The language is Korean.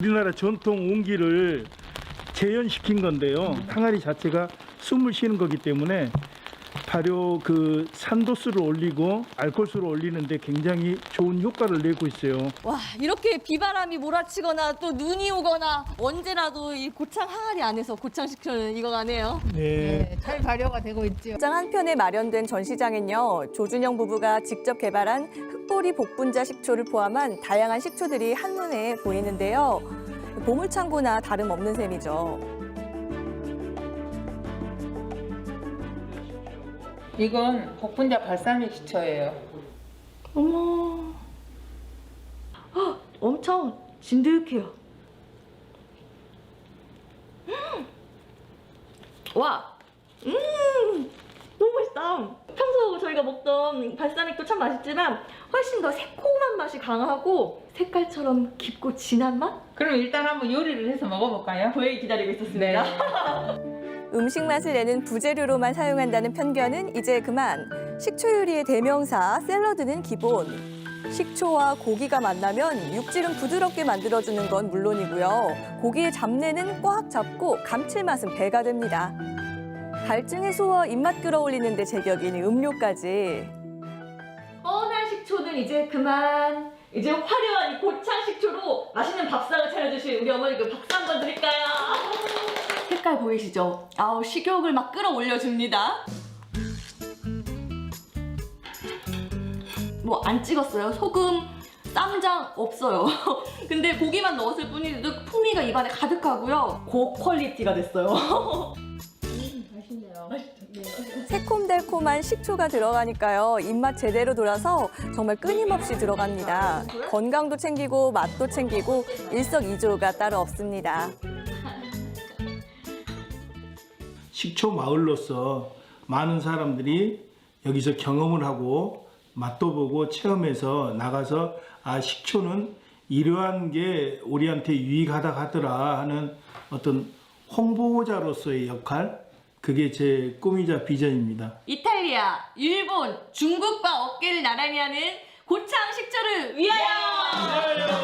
우리나라 전통 옹기를 재현시킨 건데요. 항아리 자체가 숨을 쉬는 거기 때문에 발효 그 산도수를 올리고 알코올수를 올리는데 굉장히 좋은 효과를 내고 있어요. 와 이렇게 비바람이 몰아치거나 또 눈이 오거나 언제라도 이 고창 항아리 안에서 고창식초는 익어가네요. 네. 네, 잘 발효가 되고 있죠. 장 한편에 마련된 전시장엔요 조준영 부부가 직접 개발한 흑보리 복분자 식초를 포함한 다양한 식초들이 한눈에 보이는데요. 보물창고나 다름없는 셈이죠. 이건 복분자 발사믹 식초예요. 어머, 헉, 엄청 진득해요. 음! 와, 음, 너무 맛있다. 평소 저희가 먹던 발사믹도 참 맛있지만 훨씬 더 새콤한 맛이 강하고 색깔처럼 깊고 진한 맛? 그럼 일단 한번 요리를 해서 먹어볼까요? 저희 기다리고 있었습니다. 네. 음식 맛을 내는 부재료로만 사용한다는 편견은 이제 그만. 식초 요리의 대명사 샐러드는 기본. 식초와 고기가 만나면 육질은 부드럽게 만들어주는 건 물론이고요. 고기의 잡내는 꽉 잡고 감칠맛은 배가 됩니다. 갈증 해소와 입맛 끌어올리는 데 제격인 음료까지. 뻔한 식초는 이제 그만. 이제 화려한 이 고창 식초로 맛있는 밥상을 차려주실 우리 어머니께 박수 한 번 드릴까요? 색깔 보이시죠? 아우 식욕을 막 끌어올려 줍니다. 뭐 안 찍었어요. 소금, 쌈장 없어요. 근데 고기만 넣었을 뿐인데도 풍미가 입안에 가득하고요. 고퀄리티가 됐어요. 새콤달콤한 식초가 들어가니까요. 입맛 제대로 돌아서 정말 끊임없이 들어갑니다. 건강도 챙기고 맛도 챙기고 일석이조가 따로 없습니다. 식초 마을로서 많은 사람들이 여기서 경험을 하고 맛도 보고 체험해서 나가서 아 식초는 이러한 게 우리한테 유익하다 하더라 하는 어떤 홍보자로서의 역할 그게 제 꿈이자 비전입니다. 이탈리아, 일본, 중국과 어깨를 나란히 하는 고창 식초를 위하여!